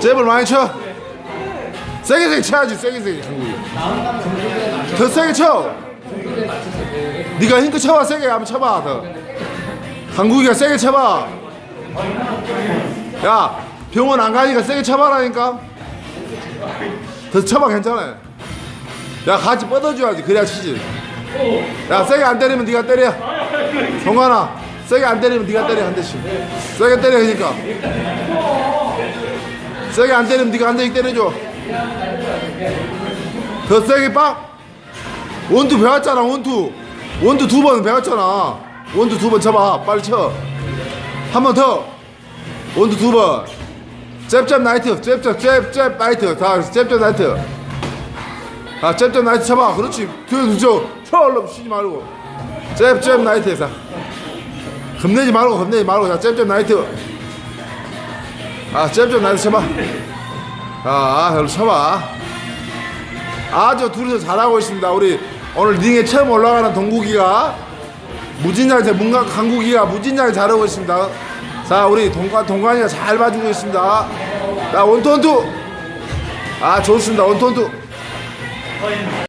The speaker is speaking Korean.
잽을 많이 쳐. 세게 세게 쳐야지 세게 세게. 더 세게 쳐. 네가 힘껏 쳐봐 세게 한번 쳐봐 더. 강국이가 세게 쳐봐. 야 병원 안 가니까 세게 쳐봐라니까. 더 쳐봐 괜찮아. 야 같이 뻗어줘야지 그래야 치지. 야 세게 안 때리면 네가 때려. 정관아 세게 안 때리면 네가 때려 한 대씩. 세게 때려 그러니까. 세게 안 때리면 네가 한 대씩 때려줘. 더 세게 빡. 원투 배웠잖아 원투. 원투 두 번 배웠잖아. 원투 두 번 쳐봐 빨리 쳐. 한 번 더. 원투 두 번. 잽잽 나이트 잽잽 잽잽 나이트 다 잽잽 나이트. 아 잽잽 나이트 쳐봐 그렇지 뒤에서 쳐 얼른 쉬지 말고 잽잽 나이트에서 겁내지 말고 겁내지 말고 자 잽잽 나이트 아 잽잽 나이트 쳐봐. 아 얼른 쳐봐. 아주 둘이서 잘하고 있습니다. 우리 오늘 링에 처음 올라가는 동국이가 무진장에 뭔가 강국이가 무진장에 잘하고 있습니다. 자 우리 동관 동관이가 잘 봐주고 있습니다. 자 원투 원투. 아 좋습니다. 원투 원투